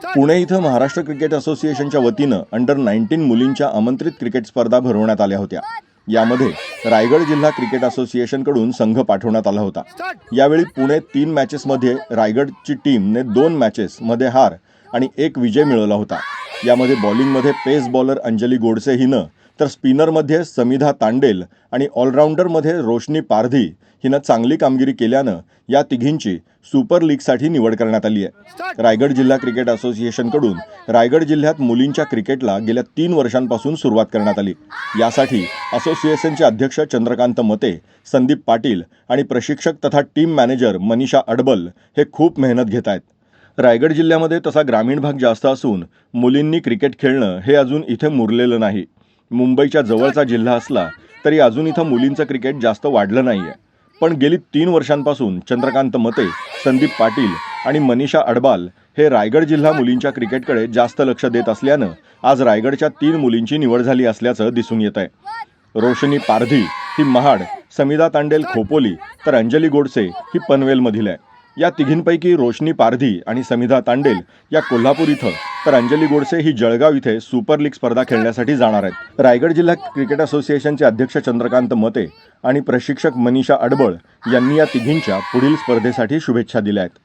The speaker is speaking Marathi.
पुणे इथं महाराष्ट्र क्रिकेट असोसिएशनच्या वतीनं अंडर नाईन्टीन मुलींच्या आमंत्रित क्रिकेट स्पर्धा भरवण्यात आल्या होत्या. यामध्ये रायगड जिल्हा क्रिकेट असोसिएशनकडून संघ पाठवण्यात आला होता. यावेळी पुणे तीन मॅचेसमध्ये रायगडची टीमने दोन मॅचेसमध्ये हार आणि एक विजय मिळवला होता. यामध्ये बॉलिंगमध्ये पेस बॉलर अंजली गोडसे हिनं तर स्पिनरमध्ये समिधा तांडेल आणि ऑलराऊंडरमध्ये रोशनी पारधी हिनं चांगली कामगिरी केल्यानं या तिघींची सुपर लीगसाठी निवड करण्यात आली आहे. रायगड जिल्हा क्रिकेट असोसिएशनकडून रायगड जिल्ह्यात मुलींच्या क्रिकेटला गेल्या तीन वर्षांपासून सुरुवात करण्यात आली. यासाठी असोसिएशनचे अध्यक्ष चंद्रकांत मते संदीप पाटील आणि प्रशिक्षक तथा टीम मॅनेजर मनीषा अडबल हे खूप मेहनत घेत आहेत. रायगड जिल्ह्यामध्ये तसा ग्रामीण भाग जास्त असून मुलींनी क्रिकेट खेळणं हे अजून इथे मुरलेलं नाही. मुंबईच्या जवळचा जिल्हा असला तरी अजून इथं मुलींचं क्रिकेट जास्त वाढलं नाही आहे पण गेली तीन वर्षांपासून चंद्रकांत मते संदीप पाटील आणि मनीषा अडबाल हे रायगड जिल्हा मुलींच्या क्रिकेटकडे जास्त लक्ष देत असल्यानं आज रायगडच्या तीन मुलींची निवड झाली असल्याचं दिसून येत आहे रोशनी पारधी ही महाड समिदा तांडेल खोपोली तर अंजली गोडसे ही पनवेलमधील आहे. या तिघींपैकी रोशनी पारधी आणि समिधा तांडेल या कोल्हापूर इथं. तर अंजली गोडसे ही जळगाव इथे सुपर लीग स्पर्धा खेळण्यासाठी जाणार आहेत. रायगड जिल्हा क्रिकेट असोसिएशनचे अध्यक्ष चंद्रकांत मते आणि प्रशिक्षक मनीषा अडबळ यांनी या तिघींच्या पुढील स्पर्धेसाठी शुभेच्छा दिल्या आहेत.